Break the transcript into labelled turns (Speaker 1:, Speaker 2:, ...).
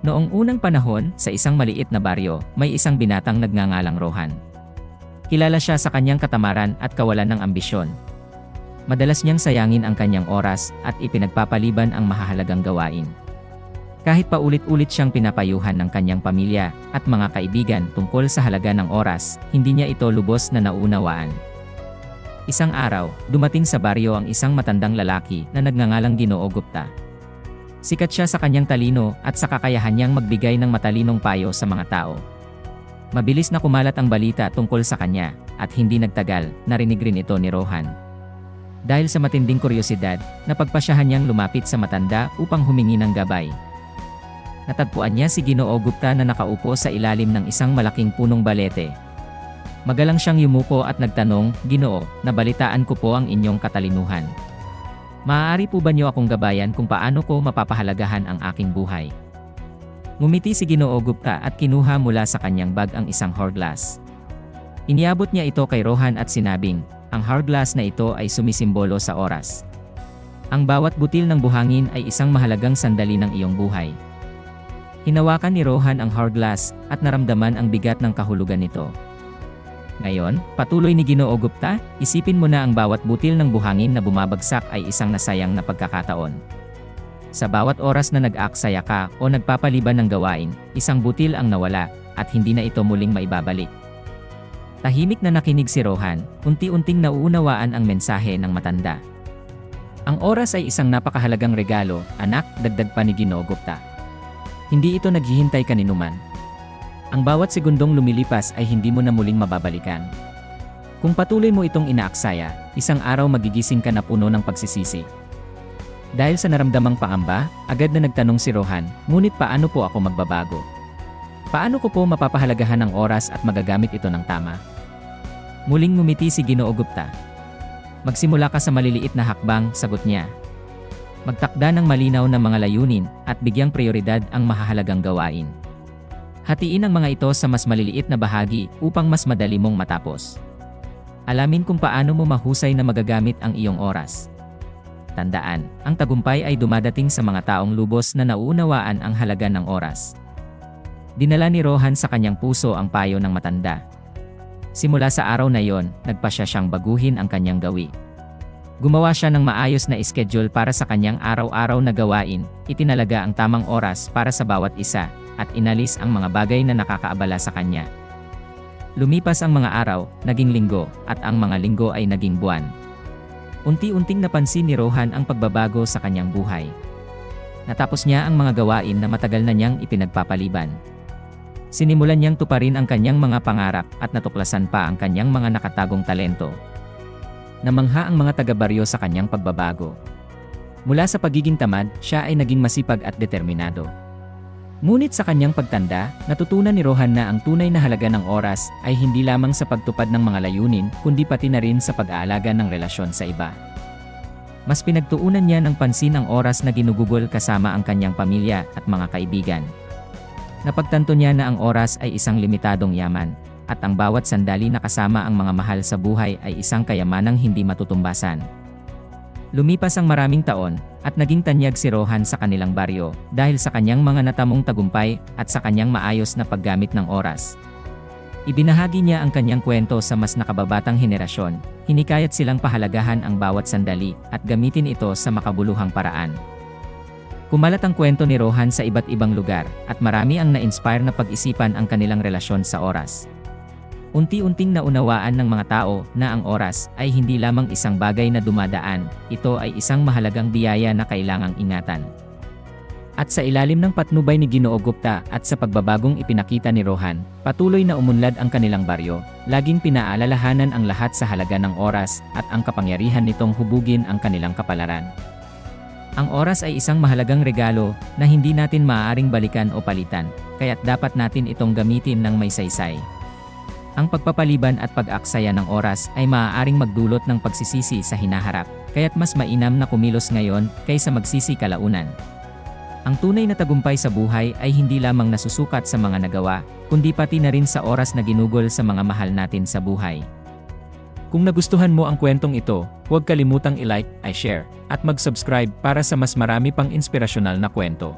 Speaker 1: Noong unang panahon, sa isang maliit na baryo, may isang binatang nagngangalang Rohan. Kilala siya sa kanyang katamaran at kawalan ng ambisyon. Madalas niyang sayangin ang kanyang oras at ipinagpapaliban ang mahahalagang gawain. Kahit paulit-ulit siyang pinapayuhan ng kanyang pamilya at mga kaibigan tungkol sa halaga ng oras, hindi niya ito lubos na nauunawaan. Isang araw, dumating sa baryo ang isang matandang lalaki na nagngangalang Ginoo Gupta. Sikat siya sa kanyang talino at sa kakayahan niyang magbigay ng matalinong payo sa mga tao. Mabilis na kumalat ang balita tungkol sa kanya at hindi nagtagal, narinig rin ito ni Rohan. Dahil sa matinding kuryosidad, napagpasyahan niyang lumapit sa matanda upang humingi ng gabay. Natagpuan niya si Ginoo Gupta na nakaupo sa ilalim ng isang malaking punong balete. Magalang siyang yumuko at nagtanong, Ginoo, nabalitaan ko po ang inyong katalinuhan. Maaari po ba niyo akong gabayan kung paano ko mapapahalagahan ang aking buhay? Ngumiti si Ginoo Gupta at kinuha mula sa kanyang bag ang isang hourglass. Iniabot niya ito kay Rohan at sinabing, ang hourglass na ito ay sumisimbolo sa oras. Ang bawat butil ng buhangin ay isang mahalagang sandali ng iyong buhay. Hinawakan ni Rohan ang hourglass at naramdaman ang bigat ng kahulugan nito. Ngayon, patuloy ni Ginoo Gupta, isipin mo na ang bawat butil ng buhangin na bumabagsak ay isang nasayang na pagkakataon. Sa bawat oras na nag-aaksaya ka o nagpapaliban ng gawain, isang butil ang nawala at hindi na ito muling maibabalik. Tahimik na nakinig si Rohan, unti-unting nauunawaan ang mensahe ng matanda. Ang oras ay isang napakahalagang regalo, anak, dagdag pa ni Ginoo Gupta. Hindi ito naghihintay kaninuman, ang bawat segundong lumilipas ay hindi mo na muling mababalikan. Kung patuloy mo itong inaaksaya, isang araw magigising ka na puno ng pagsisisi. Dahil sa naramdamang pangamba, agad na nagtanong si Rohan, ngunit paano po ako magbabago? Paano ko po mapapahalagahan ang oras at magagamit ito ng tama? Muling ngumiti si Ginoo Gupta. Magsimula ka sa maliliit na hakbang, sagot niya. Magtakda ng malinaw na mga layunin at bigyang prioridad ang mahahalagang gawain. Hatiin ang mga ito sa mas maliliit na bahagi upang mas madali mong matapos. Alamin kung paano mo mahusay na magagamit ang iyong oras. Tandaan, ang tagumpay ay dumadating sa mga taong lubos na nauunawaan ang halaga ng oras. Dinala ni Rohan sa kanyang puso ang payo ng matanda. Simula sa araw na yon, nagpasya siyang baguhin ang kanyang gawi. Gumawa siya ng maayos na schedule para sa kanyang araw-araw na gawain, itinalaga ang tamang oras para sa bawat isa, at inalis ang mga bagay na nakakaabala sa kanya. Lumipas ang mga araw, naging linggo, at ang mga linggo ay naging buwan. Unti-unting napansin ni Rohan ang pagbabago sa kanyang buhay. Natapos niya ang mga gawain na matagal na niyang ipinagpapaliban. Sinimulan niyang tuparin ang kanyang mga pangarap at natuklasan pa ang kanyang mga nakatagong talento. Namangha ang mga taga-baryo sa kanyang pagbabago. Mula sa pagiging tamad, siya ay naging masipag at determinado. Ngunit sa kanyang pagtanda, natutunan ni Rohan na ang tunay na halaga ng oras ay hindi lamang sa pagtupad ng mga layunin, kundi pati na rin sa pag-aalaga ng relasyon sa iba. Mas pinagtuunan niya ng pansin ang oras na ginugugol kasama ang kanyang pamilya at mga kaibigan. Napagtanto niya na ang oras ay isang limitadong yaman, at ang bawat sandali na kasama ang mga mahal sa buhay ay isang kayamanang hindi matutumbasan. Lumipas ang maraming taon, at naging tanyag si Rohan sa kanilang baryo dahil sa kanyang mga natamong tagumpay at sa kanyang maayos na paggamit ng oras. Ibinahagi niya ang kanyang kwento sa mas nakababatang henerasyon, hinikayat silang pahalagahan ang bawat sandali at gamitin ito sa makabuluhang paraan. Kumalat ang kwento ni Rohan sa iba't ibang lugar at marami ang na-inspire na pag-isipan ang kanilang relasyon sa oras. Unti-unting naunawaan ng mga tao na ang oras ay hindi lamang isang bagay na dumadaan, ito ay isang mahalagang biyaya na kailangang ingatan. At sa ilalim ng patnubay ni Ginoo Gupta at sa pagbabagong ipinakita ni Rohan, patuloy na umunlad ang kanilang baryo, laging pinaalalahanan ang lahat sa halaga ng oras at ang kapangyarihan nitong hubugin ang kanilang kapalaran. Ang oras ay isang mahalagang regalo na hindi natin maaaring balikan o palitan, kaya't dapat natin itong gamitin ng may saysay. Ang pagpapaliban at pag-aksaya ng oras ay maaaring magdulot ng pagsisisi sa hinaharap, kaya't mas mainam na kumilos ngayon kaysa magsisi kalaunan. Ang tunay na tagumpay sa buhay ay hindi lamang nasusukat sa mga nagawa, kundi pati na rin sa oras na ginugol sa mga mahal natin sa buhay. Kung nagustuhan mo ang kwentong ito, huwag kalimutang i-like, i-share, at mag-subscribe para sa mas marami pang inspirasyonal na kwento.